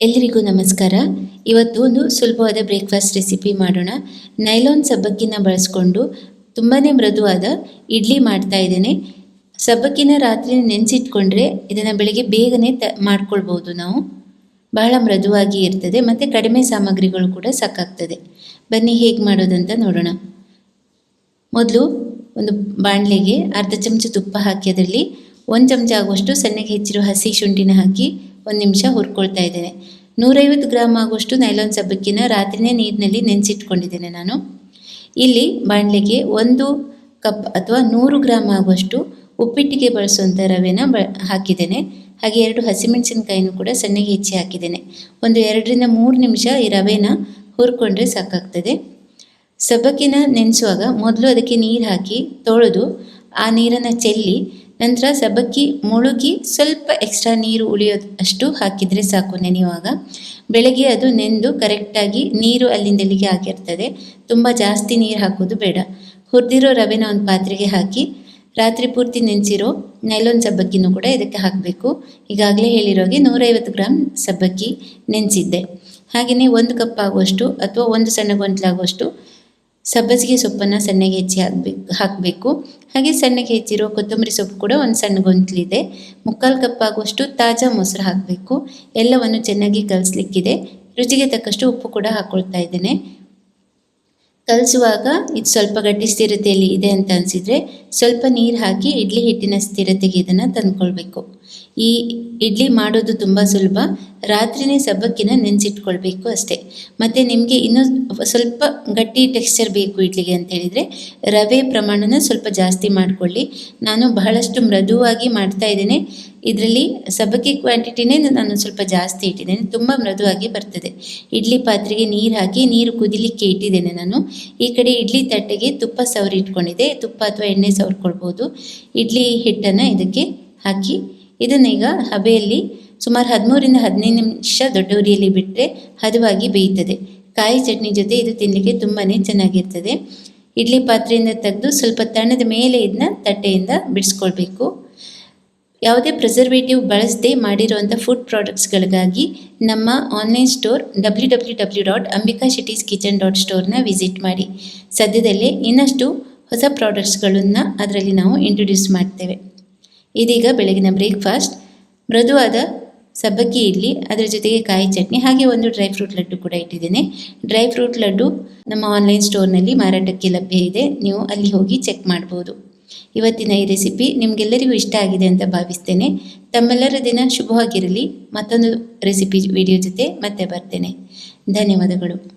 ಎಲ್ರಿಗೂ ನಮಸ್ಕಾರ. ಇವತ್ತು ಒಂದು ಸುಲಭವಾದ ಬ್ರೇಕ್ಫಾಸ್ಟ್ ರೆಸಿಪಿ ಮಾಡೋಣ. ನೈಲಾನ್ ಸಬ್ಬಕ್ಕಿನ ಬಳಸ್ಕೊಂಡು ತುಂಬಾ ಮೃದುವಾದ ಇಡ್ಲಿ ಮಾಡ್ತಾ ಇದ್ದೇನೆ. ಸಬ್ಬಕ್ಕಿನ ರಾತ್ರಿ ನೆನೆಸಿಟ್ಕೊಂಡ್ರೆ ಇದನ್ನು ಬೆಳಿಗ್ಗೆ ಬೇಗನೆ ತ ಮಾಡ್ಕೊಳ್ಬೋದು ನಾವು. ಬಹಳ ಮೃದುವಾಗಿ ಇರ್ತದೆ ಮತ್ತು ಕಡಿಮೆ ಸಾಮಗ್ರಿಗಳು ಕೂಡ ಸಾಕಾಗ್ತದೆ. ಬನ್ನಿ ಹೇಗೆ ಮಾಡೋದಂತ ನೋಡೋಣ. ಮೊದಲು ಒಂದು ಬಾಣಲೆಗೆ ಅರ್ಧ ಚಮಚ ತುಪ್ಪ ಹಾಕಿ ಅದರಲ್ಲಿ, ಒಂದು ಚಮಚ ಆಗುವಷ್ಟು ಸಣ್ಣಗೆ ಹೆಚ್ಚಿರೋ ಹಸಿ ಶುಂಠಿನ ಹಾಕಿ ಒಂದು ನಿಮಿಷ ಹುರ್ಕೊಳ್ತಾ ಇದ್ದೇನೆ. ನೂರೈವತ್ತು ಗ್ರಾಮ್ ಆಗುವಷ್ಟು ನೈಲಾನ್ ಸಬ್ಬಕ್ಕಿನ ರಾತ್ರಿನೇ ನೀರಿನಲ್ಲಿ ನೆನೆಸಿಟ್ಕೊಂಡಿದ್ದೇನೆ ನಾನು. ಇಲ್ಲಿ ಬಾಣಲೆಗೆ ಒಂದು ಕಪ್ ಅಥವಾ ನೂರು ಗ್ರಾಮ್ ಆಗುವಷ್ಟು ಉಪ್ಪಿಟ್ಟಿಗೆ ಬಳಸುವಂಥ ರವೆನ ಬ, ಹಾಕಿದ್ದೇನೆ. ಹಾಗೆ ಎರಡು ಹಸಿಮೆಣಸಿನಕಾಯಿನೂ ಕೂಡ ಸಣ್ಣಗೆ ಹೆಚ್ಚಿ ಹಾಕಿದ್ದೇನೆ. ಒಂದು ಎರಡರಿಂದ ಮೂರು ನಿಮಿಷ ಈ ರವೆನ ಹುರ್ಕೊಂಡ್ರೆ ಸಾಕಾಗ್ತದೆ. ಸಬ್ಬಕ್ಕಿನ ನೆನೆಸುವಾಗ ಮೊದಲು ಅದಕ್ಕೆ ನೀರು ಹಾಕಿ ತೊಳೆದು ಆ ನೀರನ್ನು ಚೆಲ್ಲಿ ನಂತರ ಸಬ್ಬಕ್ಕಿ ಮುಳುಗಿ ಸ್ವಲ್ಪ ಎಕ್ಸ್ಟ್ರಾ ನೀರು ಉಳಿಯೋದು ಅಷ್ಟು ಹಾಕಿದರೆ ಸಾಕು ನೆನೆಯುವಾಗ. ಬೆಳಗ್ಗೆ ಅದು ನೆಂದು ಕರೆಕ್ಟಾಗಿ ನೀರು ಅಲ್ಲಿಂದಲ್ಲಿಗೆ ಆಗಿರ್ತದೆ. ತುಂಬ ಜಾಸ್ತಿ ನೀರು ಹಾಕೋದು ಬೇಡ. ಹುರಿದಿರೋ ರವೆನ ಒಂದು ಪಾತ್ರೆಗೆ ಹಾಕಿ, ರಾತ್ರಿ ಪೂರ್ತಿ ನೆನೆಸಿರೋ ನೈಲೋನ್ ಸಬ್ಬಕ್ಕಿನೂ ಕೂಡ ಇದಕ್ಕೆ ಹಾಕಬೇಕು. ಈಗಾಗಲೇ ಹೇಳಿರೋಗೆ ನೂರೈವತ್ತು ಗ್ರಾಮ್ ಸಬ್ಬಕ್ಕಿ ನೆನೆಸಿದ್ದೆ. ಹಾಗೆಯೇ ಒಂದು ಕಪ್ ಆಗುವಷ್ಟು ಅಥವಾ ಒಂದು ಸಣ್ಣ ಗೊಂಚಲಾಗುವಷ್ಟು ಸಬ್ಬಸಿಗೆ ಸೊಪ್ಪನ್ನು ಸಣ್ಣಗೆ ಹೆಚ್ಚಿ ಹಾಕ್ಬೇಕು ಹಾಕಬೇಕು. ಹಾಗೆ ಸಣ್ಣಗೆ ಹೆಚ್ಚಿರೋ ಕೊತ್ತಂಬರಿ ಸೊಪ್ಪು ಕೂಡ ಒಂದು ಸಣ್ಣ ಗೊಂತಲಿದೆ ಮುಕ್ಕಾಲು ಕಪ್ಪಾಗುವಷ್ಟು ತಾಜಾ ಮೊಸರು ಹಾಕಬೇಕು. ಎಲ್ಲವನ್ನು ಚೆನ್ನಾಗಿ ಕಲಿಸ್ಲಿಕ್ಕಿದೆ. ರುಚಿಗೆ ತಕ್ಕಷ್ಟು ಉಪ್ಪು ಕೂಡ ಹಾಕ್ಕೊಳ್ತಾ ಇದ್ದೇನೆ. ಕಲಿಸುವಾಗ ಇದು ಸ್ವಲ್ಪ ಗಟ್ಟಿ ಸ್ಥಿರತೆಯಲ್ಲಿ ಇದೆ ಅಂತ ಅನಿಸಿದರೆ ಸ್ವಲ್ಪ ನೀರು ಹಾಕಿ, ಇಡ್ಲಿ ಹಿಟ್ಟಿನ ಸ್ಥಿರತೆಗೆ ಇದನ್ನು ತಂದ್ಕೊಳ್ಬೇಕು. ಈ ಇಡ್ಲಿ ಮಾಡೋದು ತುಂಬ ಸುಲಭ. ರಾತ್ರಿನೇ ಸಬ್ಬಕ್ಕಿನ ನೆನೆಸಿಟ್ಕೊಳ್ಬೇಕು ಅಷ್ಟೇ. ಮತ್ತು ನಿಮಗೆ ಇನ್ನೂ ಸ್ವಲ್ಪ ಗಟ್ಟಿ ಟೆಕ್ಸ್ಚರ್ ಬೇಕು ಇಡ್ಲಿಗೆ ಅಂತ ಹೇಳಿದರೆ, ರವೆ ಪ್ರಮಾಣನ ಸ್ವಲ್ಪ ಜಾಸ್ತಿ ಮಾಡಿಕೊಳ್ಳಿ. ನಾನು ಬಹಳಷ್ಟು ಮೃದುವಾಗಿ ಮಾಡ್ತಾ ಇದ್ದೇನೆ. ಇದರಲ್ಲಿ ಸಬ್ಬಕ್ಕಿ ಕ್ವಾಂಟಿಟಿನೇ ನಾನು ಸ್ವಲ್ಪ ಜಾಸ್ತಿ ಇಟ್ಟಿದ್ದೇನೆ. ತುಂಬ ಮೃದುವಾಗಿ ಬರ್ತದೆ. ಇಡ್ಲಿ ಪಾತ್ರೆಗೆ ನೀರು ಹಾಕಿ, ನೀರು ಕುದಿಲಿಕ್ಕೆ ಇಟ್ಟಿದ್ದೇನೆ ನಾನು. ಈ ಕಡೆ ಇಡ್ಲಿ ತಟ್ಟೆಗೆ ತುಪ್ಪ ಸವರಿ ಇಟ್ಕೊಂಡಿದ್ದೆ ತುಪ್ಪ ಅಥವಾ ಎಣ್ಣೆ ಸವರ್ಕೊಳ್ಬೋದು. ಇಡ್ಲಿ ಹಿಟ್ಟನ್ನು ಇದಕ್ಕೆ ಹಾಕಿ ಇದನ್ನೀಗ ಹಬೆಯಲ್ಲಿ ಸುಮಾರು ಹದಿಮೂರಿಂದ ಹದಿನೈದು ನಿಮಿಷ ದೊಡ್ಡ ಉರಿಯಲ್ಲಿ ಬಿಟ್ಟರೆ ಹದವಾಗಿ ಬೇಯ್ತದೆ ಕಾಯಿ ಚಟ್ನಿ ಜೊತೆ ಇದು ತಿನ್ನಲಿಕ್ಕೆ ತುಂಬಾ ಚೆನ್ನಾಗಿರ್ತದೆ. ಇಡ್ಲಿ ಪಾತ್ರೆಯಿಂದ ತೆಗೆದು ಸ್ವಲ್ಪ ತಣ್ಣದ ಮೇಲೆ ಇದನ್ನ ತಟ್ಟೆಯಿಂದ ಬಿಡಿಸ್ಕೊಳ್ಬೇಕು. ಯಾವುದೇ ಪ್ರಿಸರ್ವೇಟಿವ್ ಬಳಸದೆ ಮಾಡಿರುವಂಥ ಫುಡ್ ಪ್ರಾಡಕ್ಟ್ಸ್ಗಳಿಗಾಗಿ ನಮ್ಮ online store W W W dot Ambika cities kitchen dot ಸ್ಟೋರ್ನ visit ಮಾಡಿ. ಸದ್ಯದಲ್ಲೇ ಇನ್ನಷ್ಟು ಹೊಸ ಪ್ರಾಡಕ್ಟ್ಸ್ಗಳನ್ನು ಅದರಲ್ಲಿ ನಾವು ಇಂಟ್ರೊಡ್ಯೂಸ್ ಮಾಡ್ತೇವೆ. ಇದೀಗ ಬೆಳಗಿನ ಬ್ರೇಕ್ಫಾಸ್ಟ್. ಮೃದುವಾದ ಸಬ್ಬಕ್ಕಿ ಇಡ್ಲಿ, ಅದರ ಜೊತೆಗೆ ಕಾಯಿ ಚಟ್ನಿ, ಹಾಗೆ ಒಂದು ಡ್ರೈ ಫ್ರೂಟ್ ಲಡ್ಡು ಕೂಡ ಇಟ್ಟಿದ್ದೇನೆ. ಡ್ರೈ ಫ್ರೂಟ್ ಲಡ್ಡು ನಮ್ಮ ಆನ್ಲೈನ್ ಸ್ಟೋರ್ನಲ್ಲಿ ಮಾರಾಟಕ್ಕೆ ಲಭ್ಯ ಇದೆ. ನೀವು ಅಲ್ಲಿ ಹೋಗಿ ಚೆಕ್ ಮಾಡ್ಬೋದು. ಇವತ್ತಿನ ಈ ರೆಸಿಪಿ ನಿಮಗೆಲ್ಲರಿಗೂ ಇಷ್ಟ ಆಗಿದೆ ಅಂತ ಭಾವಿಸ್ತೇನೆ. ತಮ್ಮೆಲ್ಲರ ದಿನ ಶುಭವಾಗಿರಲಿ. ಮತ್ತೊಂದು ರೆಸಿಪಿ ವಿಡಿಯೋ ಜೊತೆ ಮತ್ತೆ ಬರ್ತೇನೆ. ಧನ್ಯವಾದಗಳು.